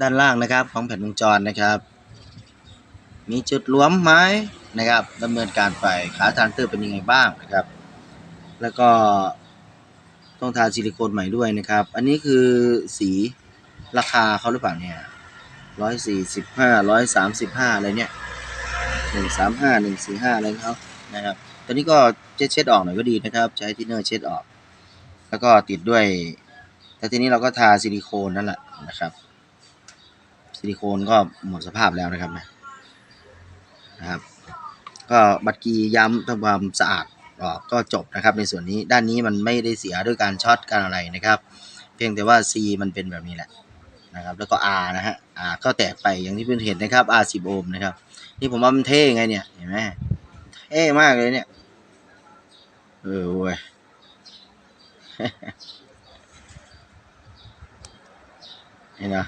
ด้านล่างนะครับ ของแผ่นวงจรนะครับ มีจุดหลวมไหม้นะครับดำเนินการไปขาทานเตอร์เป็นยังไงบ้างนะครับ แล้วก็ต้องทาซิลิโคนใหม่ด้วยนะครับ อันนี้คือสีราคาเขาหรือเปล่าเนี่ยร้อยสี่สิบห้าร้อยสามสิบห้าอะไรเนี่ยหนึ่งสามห้าหนึ่งสี่ห้าอะไรเขานะครับตัวนี้ก็เช็ดเช็ดออกหน่อยก็ดีนะครับ ใช้ทินเนอร์เช็ดออก แล้วก็ติดด้วย แต่ทีนี้เราก็ทาซิลิโคนนั่นแหละนะครับ ซิลิโคนก็หมดสภาพแล้วนะครับนะครับ ก็บัตรกีย้ำทำความสะอาดออกก็จบนะครับ ในส่วนนี้ด้านนี้มันไม่ได้เสียด้วยการช็อตการอะไรนะครับ เพียงแต่ว่า C มันเป็นแบบนี้แหละนะครับ แล้วก็ R นะฮะ R ก็แตกไปอย่างที่เพื่อนเห็นนะครับ R 10โอห์มนะครับ นี่ผมว่ามันเท่ไงเนี่ยเห็นไหมเท่มากเลยเนี่ยเออเว้ยนี่นะ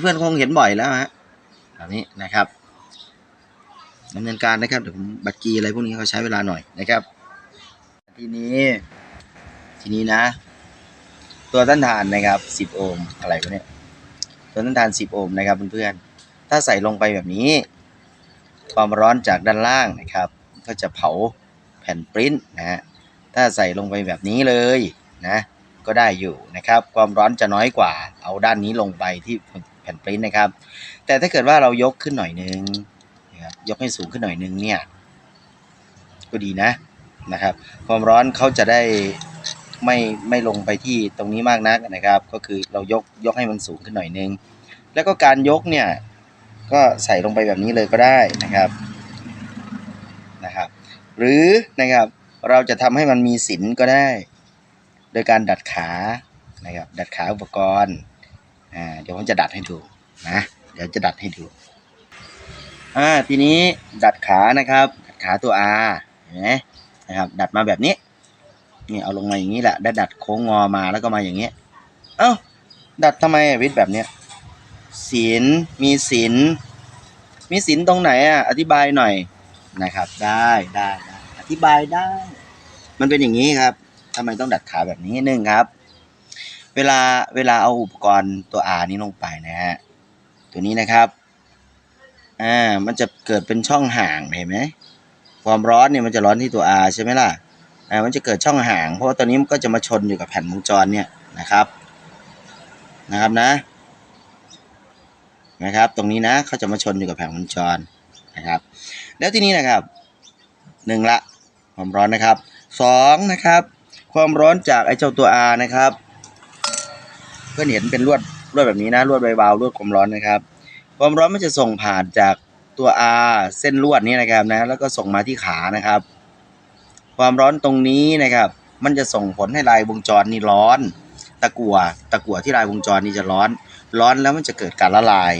เพื่อนคงเห็นบ่อยแล้วฮะแบบนี้นะครับดำเนินการนะครับเดี๋ยวผมบัตรกีอะไรพวกนี้เขาใช้เวลาหน่อยนะครับ ทีนี้ทีนี้นะ ตัวต้านทานนะครับ 10 โอห์มอะไรพวะเนี่ยตัวต้านทาน 10 โอห์มนะครับเพื่อนๆถ้าใส่ลงไปแบบนี้ ความร้อนจากด้านล่างนะครับ ก็จะเผาแผ่นปริ้นนะฮะถ้าใส่ลงไปแบบนี้เลยนะก็ได้อยู่นะครับ ความร้อนจะน้อยกว่า เอาด้านนี้ลงไปที่ แผ่นปริ้นนะครับ แต่ถ้าเกิดว่าเรายกขึ้นหน่อยนึงนะครับยกให้สูงขึ้นหน่อยนึงเนี่ยก็ดีนะนะครับ ความร้อนเขาจะได้ไม่ไม่ลงไปที่ตรงนี้มากนักนะครับ ก็คือเรายกยกให้มันสูงขึ้นหน่อยนึง แล้วก็การยกเนี่ยก็ใส่ลงไปแบบนี้เลยก็ได้นะครับนะครับ หรือนะครับเราจะทำให้มันมีสินก็ได้ โดยการดัดขานะครับดัดขาอุปกรณ์ อ่าเดี๋ยวผมจะดัดให้ดูนะเดี๋ยวจะดัดให้ดูอ่าทีนี้ดัดขานะครับดัดขาตัว R เห็นไหมนะครับ ดัดมาแบบนี้นี่เอาลงมาอย่างนี้แหละได้ดัดโค้งงอมาแล้วก็มาอย่างนี้ เอ้าดัดทำไมวิทย์แบบเนี้ยศิลมีศิลมีศิลตรงไหนอะอธิบายหน่อยนะครับ ได้ได้ไดอธิบายได้ มันเป็นอย่างนี้ครับทำไมต้องดัดขาแบบนี้หนึ่งครับ เวลาเวลาเอาอุปกรณ์ตัว R นี้ลงไปนะฮะตัวนี้นะครับอ่ามันจะเกิดเป็นช่องห่างเห็นไหมความร้อนเนี่ยมันจะร้อนที่ตัว R ใช่ไหมล่ะอ่ามันจะเกิดช่องห่าง เพราะว่าตัวนี้มันก็จะมาชนอยู่กับแผ่นวงจรเนี่ยนะครับนะครับนะนะครับ ตรงนี้นะเขาจะมาชนอยู่กับแผ่นวงจรนะครับ แล้วทีนี้นะครับหนึ่งละความร้อนนะครับสองนะครับ ความร้อนจากไอ้เจ้าตัว R นะครับ เพื่อนเห็นเป็นลวดลวดแบบนี้นะลวดใบวาลวลวดความร้อนนะครับ ความร้อนมันจะส่งผ่านจากตัว R เส้นลวดนี้นะครับนะแล้วก็ส่งมาที่ขานะครับ ความร้อนตรงนี้นะครับ มันจะส่งผลให้ลายวงจรนี่ร้อน ตะกั่วตะกั่วที่ลายวงจรนี่จะร้อน ร้อนแล้วมันจะเกิดการละลาย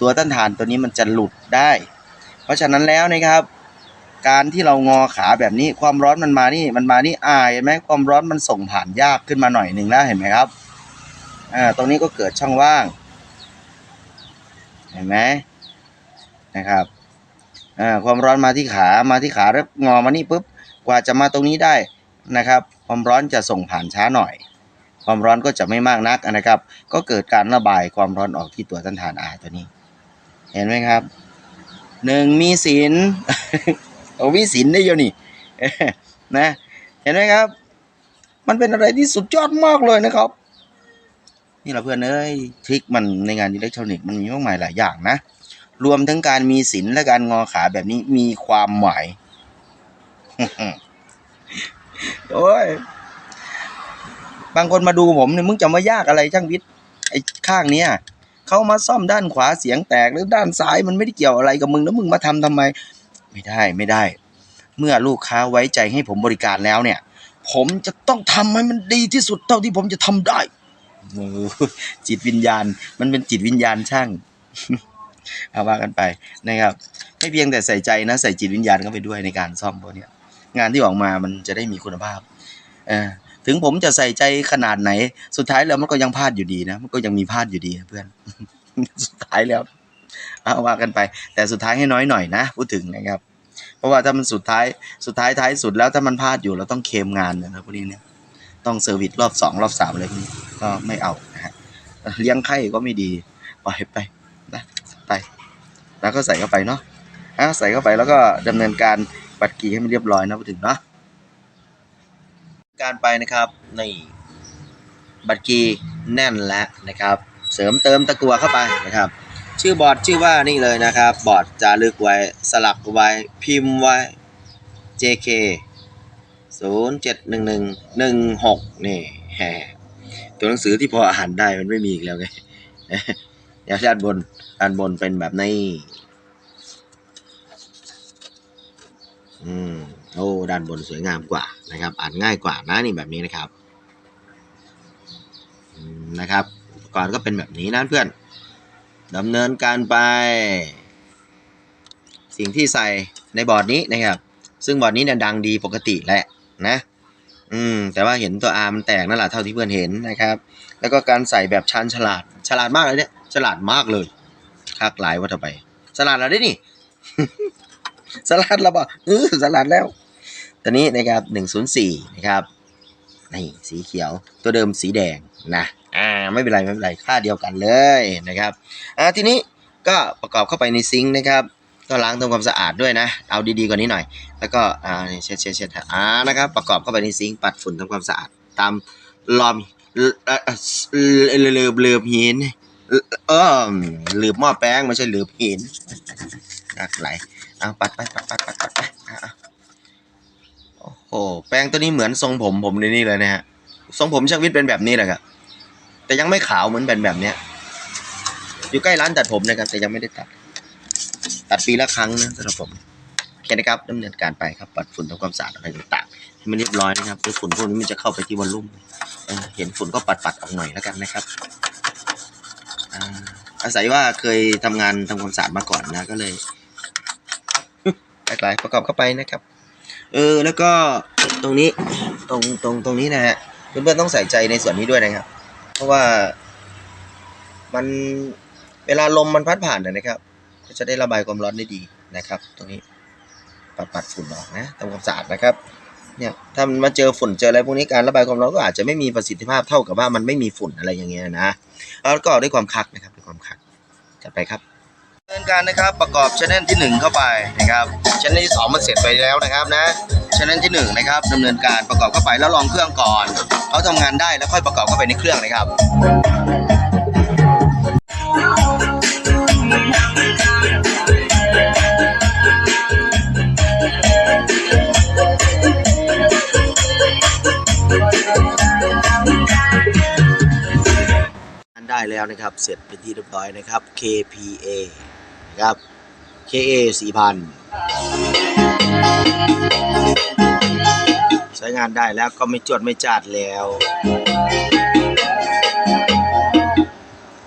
ตัวต้านทานตัวนี้มันจะหลุดได้ เพราะฉะนั้นแล้วนะครับ การที่เรางอขาแบบนี้ความร้อนมันมานี่มันมานี่อาเห็นไหมความร้อนมันส่งผ่านยากขึ้นมาหน่อยหนึ่งแล้วเห็นไหมครับ อ่าตรงนี้ก็เกิดช่องว่าง เห็นไหมนะครับอ่าความร้อนมาที่ขามาที่ขาแล้วงอมานี่ปุ๊บกว่าจะมาตรงนี้ได้นะครับ ความร้อนจะส่งผ่านช้าหน่อย ความร้อนก็จะไม่มากนักนะครับ ก็เกิดการระบายความร้อนออกที่ตัวต้านทานอาตัวนี้ เห็นไหมครับหนึ่งมีศีลโอ้วิสินได้เยอะนี่นะ เห็นไหมครับ มันเป็นอะไรที่สุดยอดมากเลยนะครับ นี่เราเพื่อนเอ้ยทริคมันในงานอิเล็กทรอนิกส์มันมีมากมายหลายอย่างนะ รวมทั้งการมีศิลและการงอขาแบบนี้มีความหมายโอ้ยบางคนมาดูผมเนี่ยมึงจะมายากอะไรช่างวิทย์ไอ้ข้างเนี้ยเขามาซ่อมด้านขวาเสียงแตกหรือด้านซ้ายมันไม่ได้เกี่ยวอะไรกับมึงแล้วมึงมาทำทำไม ไม่ได้ไม่ได้ เมื่อลูกค้าไว้ใจให้ผมบริการแล้วเนี่ย ผมจะต้องทำให้มันดีที่สุดเท่าที่ผมจะทำได้ โอ้จิตวิญญาณ มันเป็นจิตวิญญาณช่างเอาว่ากันไปนะครับ ไม่เพียงแต่ใส่ใจนะ ใส่จิตวิญญาณเข้าไปด้วยในการซ่อมพวกนี้งานที่ออกมามันจะได้มีคุณภาพเออถึงผมจะใส่ใจขนาดไหน สุดท้ายแล้วมันก็ยังพลาดอยู่ดีนะ มันก็ยังมีพลาดอยู่ดีเพื่อน สุดท้ายแล้วเอาว่ากันไป แต่สุดท้ายให้น้อยหน่อยนะพูดถึงนะครับ เพราะว่าถ้ามันสุดท้ายสุดท้ายท้ายสุดแล้วถ้ามันพลาดอยู่เราต้องเคมงานนะครับพวกนี้เนี่ยต้องเซอร์วิสรอบสองรอบสามอะไรพวกนี้ ก็ไม่เอานะฮะเลี้ยงไข่ก็ไม่ดีปล่อยไปนะไป แล้วก็ใส่เข้าไปเนาะอะใส่เข้าไปแล้วก็ดำเนินการบัดกีให้มันเรียบร้อยนะพูดถึงเนาะการไปนะครับในบัดกีแน่นแล้วนะครับ เสริมเติมตะกัวเข้าไปนะครับ ชื่อบอร์ดชื่อว่านี่เลยนะครับ บอร์ดจารึกไว้สลักไว้พิมพ์ไว้ JK 0 7 1 1 1 6 นี่แฮ ตัวหนังสือที่พออ่านได้มันไม่มีอีกแล้วไงยวด้านบนด้านบนเป็นแบบนี้ อืม โอ้ ด้านบนสวยงามกว่านะครับ อ่านง่ายกว่านะนี่แบบนี้นะครับ นะครับอุปกรณ์ก็เป็นแบบนี้นะเพื่อนดำเนินการไป สิ่งที่ใส่ในบอร์ดนี้นะครับ ซึ่งบอร์ดนี้เนี่ยดังดีปกติแหละนะ อืมแต่ว่าเห็นตัว R มันแตกนั่นแหละเท่าที่เพื่อนเห็นนะครับ แล้วก็การใส่แบบชันฉลาด ฉลาดมากเลยเนี่ย ฉลาดมากเลยคักหลายว่าทำไมฉลาดแล้วได้นี่สลัดแล้วบ่เออสลัดแล้ว ตัวนี้นะครับหนึ่งศูนย์สี่นะครับนี่สีเขียวตัวเดิมสีแดงนะอ่าไม่เป็นไรไม่เป็นไรค่าเดียวกันเลยนะครับอ่าทีนี้ก็ประกอบเข้าไปในซิงค์นะครับ ก็ล้างทำความสะอาดด้วยนะ เอาดีๆกว่านี้หน่อย แล้วก็อ่าเช็ดเช็ดเช็ดอ่านะครับ ประกอบเข้าไปในซิงค์ปัดฝุ่นทำความสะอาดตามลอมเลือบเลือบหินเออเลืบหม้อแป้งไม่ใช่ลืบหินนักไหลเอาปัดไปปัดปัดปัดปัดไปโอ้โหแปรงตัวนี้เหมือนทรงผมผมในนี่เลยนะฮะทรงผมช่างวิทย์เป็นแบบนี้แหละครับแต่ยังไม่ขาวเหมือนเป็นแบบเนี้ยอยู่ใกล้ร้านตัดผมนะครับแต่ยังไม่ได้ตัด ตัดปีละครั้งนะสำหรับผมโอเคนะครับดำเนินการไปครับปัดฝุ่นทำความสะอาดอะไรต่างๆให้มันเรียบร้อยนะครับคือฝุ่นพวกนี้มันจะเข้าไปที่วอลลุ่มเเห็นฝุ่นก็ปัดปัดๆออกหน่อยแล้วกันนะครับอาศัยว่าเคยทำงานทำความสะอาดมาก่อนนะก็เลยหลากหลายประกอบเข้าไปนะครับ เออแล้วก็ตรงนี้ตรงตรงตรงนี้นะฮะเพื่อนๆต้องใส่ใจในส่วนนี้ด้วยนะครับ เพราะว่ามันเวลาลมมันพัดผ่านนะครับ ก็จะได้ระบายความร้อนได้ดีนะครับ ตรงนี้ปัดปัดฝุ่นออกนะทำความสะอาดนะครับเนี่ยถ้ามันมาเจอฝุ่นเจออะไรพวกนี้การระบายความร้อนก็อาจจะไม่มีประสิทธิภาพเท่ากับว่ามันไม่มีฝุ่นอะไรอย่างเงี้ยนะแล้วก็ด้วยความคักนะครับด้วยความคักจัดไปครับดำเนินการนะครับประกอบชแนลที่ 1 เข้าไปนะครับชแนลที่2มันเสร็จไปแล้วนะครับนะชแนลที่1นะครับดำเนินการประกอบเข้าไปแล้วลองเครื่องก่อนเขาทำงานได้แล้วค่อยประกอบเข้าไปในเครื่องนะครับ ได้แล้วนะครับ เสร็จเป็นที่เรียบร้อยนะครับ KPA นะครับ KA 4000ใช้งานได้แล้วก็ไม่จวดไม่จาดแล้ว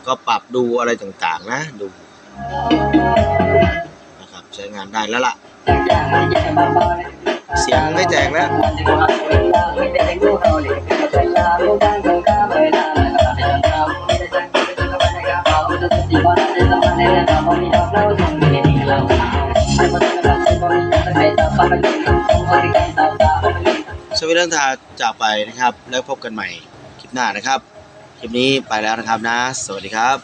ก็ปรับดูอะไรต่างๆนะดูนะครับใช้งานได้แล้วล่ะ เสียงไม่แตกแล้ว สวีเดนทาจากไปนะครับ แล้วพบกันใหม่คลิปหน้านะครับ คลิปนี้ไปแล้วนะครับนะ สวัสดีครับ